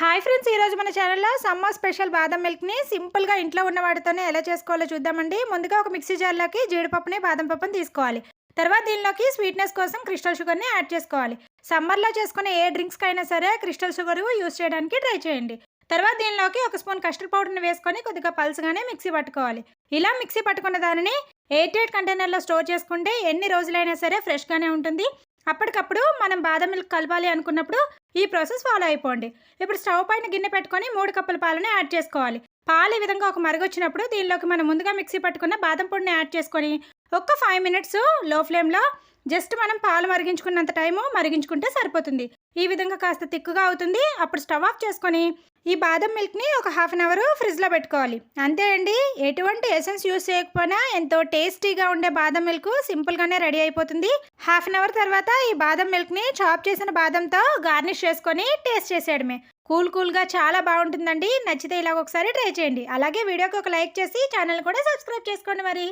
Hi friends ఈరోజు మన ఛానల్లో సమ్మర్ స్పెషల్ బాదం మిల్క్ని సింపుల్గా ఇంట్లో ఉన్న వాటితోనే ఎలా చేసుకోవాలో చూద్దామండి. ముందుగా ఒక మిక్సీ జార్లోకి జీడిపప్పుని బాదం పప్పుని తీసుకోవాలి. తర్వాత దీనిలోకి స్వీట్నెస్ కోసం క్రిస్టల్ షుగర్ని యాడ్ చేసుకోవాలి. సమ్మర్లో చేసుకునే ఏ డ్రింక్స్కి అయినా సరే క్రిస్టల్ షుగర్ యూస్ చేయడానికి ట్రై చేయండి. తర్వాత దీనిలోకి ఒక స్పూన్ కస్టర్డ్ పౌడర్ని వేసుకొని కొద్దిగా పల్స్గానే మిక్సీ పట్టుకోవాలి. ఇలా మిక్సీ పట్టుకున్న దానిని ఎయిట్ ఎయిట్ కంటైనర్లో స్టోర్ చేసుకుంటే ఎన్ని రోజులైనా సరే ఫ్రెష్గానే ఉంటుంది. అప్పటికప్పుడు మనం బాదం మిల్క్ కలపాలి అనుకున్నప్పుడు ఈ ప్రాసెస్ ఫాలో అయిపోండి. ఇప్పుడు స్టవ్ పైన గిన్నె పెట్టుకొని మూడు కప్పుల పాలని యాడ్ చేసుకోవాలి. పాలు ఈ విధంగా ఒక మరుగొచ్చినప్పుడు దీనిలోకి మనం ముందుగా మిక్సీ పట్టుకున్న బాదం పొడిని యాడ్ చేసుకొని ఒక్క ఫైవ్ మినిట్స్లో ఫ్లేమ్లో జస్ట్ మనం పాలు మరిగించుకున్నంత టైము మరిగించుకుంటే సరిపోతుంది. ఈ విధంగా కాస్త తిక్కుగా అవుతుంది. అప్పుడు స్టవ్ ఆఫ్ చేసుకొని ఈ బాదం మిల్క్ని ఒక హాఫ్ అన్ అవర్ ఫ్రిడ్జ్లో పెట్టుకోవాలి. అంతే అండి. ఎటువంటి ఎసెన్స్ యూస్ చేయకపోయినా ఎంతో టేస్టీగా ఉండే బాదం మిల్క్ సింపుల్గానే రెడీ అయిపోతుంది. హాఫ్ అన్ అవర్ తర్వాత ఈ బాదం మిల్క్ని చాప్ చేసిన బాదంతో గార్నిష్ చేసుకొని టేస్ట్ చేసేయడమే. కూల్ కూల్గా చాలా బాగుంటుందండి. నచ్చితే ఇలాగ ఒకసారి ట్రై చేయండి. అలాగే వీడియోకి ఒక లైక్ చేసి ఛానల్ కూడా సబ్స్క్రైబ్ చేసుకోండి మరి.